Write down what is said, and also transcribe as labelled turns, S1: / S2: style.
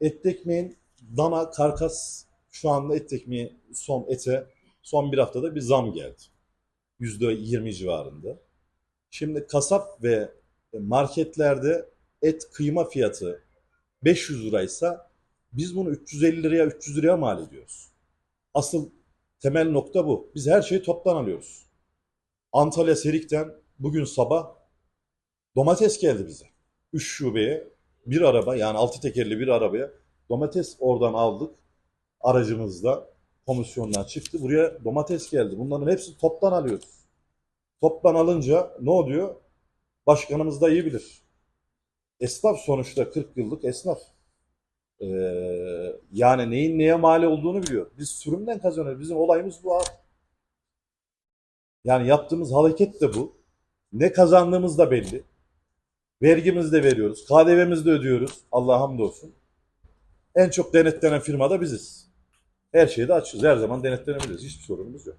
S1: Et ekmeğin dana, karkas şu anda et ekmeği son ete son bir haftada bir zam geldi. %20 civarında. Şimdi kasap ve marketlerde et kıyma fiyatı 500 liraysa biz bunu 350 liraya 300 liraya mal ediyoruz. Asıl temel nokta bu. Biz her şeyi toptan alıyoruz. Antalya Serik'ten bugün sabah domates geldi bize. 3 şubeye bir araba yani altı tekerli bir arabaya domates oradan aldık. Aracımızla komisyondan çıktı. Buraya domates geldi. Bunların hepsi toptan alıyoruz. Toptan alınca ne oluyor? Başkanımız da iyi bilir. Esnaf sonuçta 40 yıllık esnaf. Ee, yani neyin neye mal olduğunu biliyor. Biz sürümden kazanıyoruz. Bizim olayımız bu. Yani yaptığımız hareket de bu. Ne kazandığımız da belli. Vergimizi de veriyoruz. KDV'mizi de ödüyoruz. Allah'a hamdolsun. En çok denetlenen firma da biziz. Her şeyi de açığız. Her zaman denetlenebiliriz. Hiçbir sorunumuz yok.